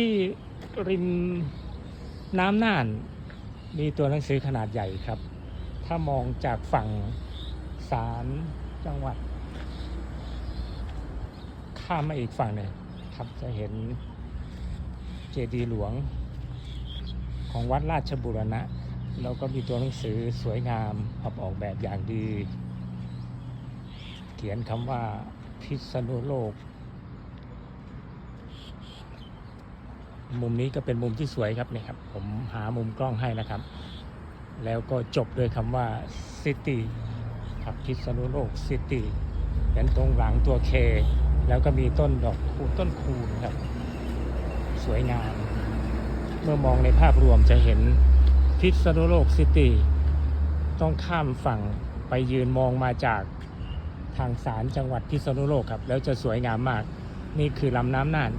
ที่ริมน้ำน่าน มีตัวหนังสือขนาดใหญ่ครับ ถ้ามองจากฝั่งศาลจังหวัด ข้ามมาอีกฝั่งหนึ่งครับจะเห็นเจดีย์หลวงของวัดราชบุรณะ แล้วก็มีตัวหนังสือสวยงามออกออกแบบอย่างดี เขียนคำว่าพิษณุโลก มุมนี้ก็เป็นมุมที่สวยครับเนี่ยครับ ผมหามุมกล้องให้นะครับ แล้วก็จบด้วยคำว่าซิตี้ครับพิษณุโลกซิตี้เห็นตรงหลังตัวเค แล้วก็มีต้นดอกคูต้นคูนครับ สวยงาม เมื่อมองในภาพรวมจะเห็นพิษณุโลกซิตี้ต้องข้ามฝั่งไปยืนมองมาจากทางศาลจังหวัดพิษณุโลกครับ แล้วจะสวยงามมาก นี่คือลำน้ำน่าน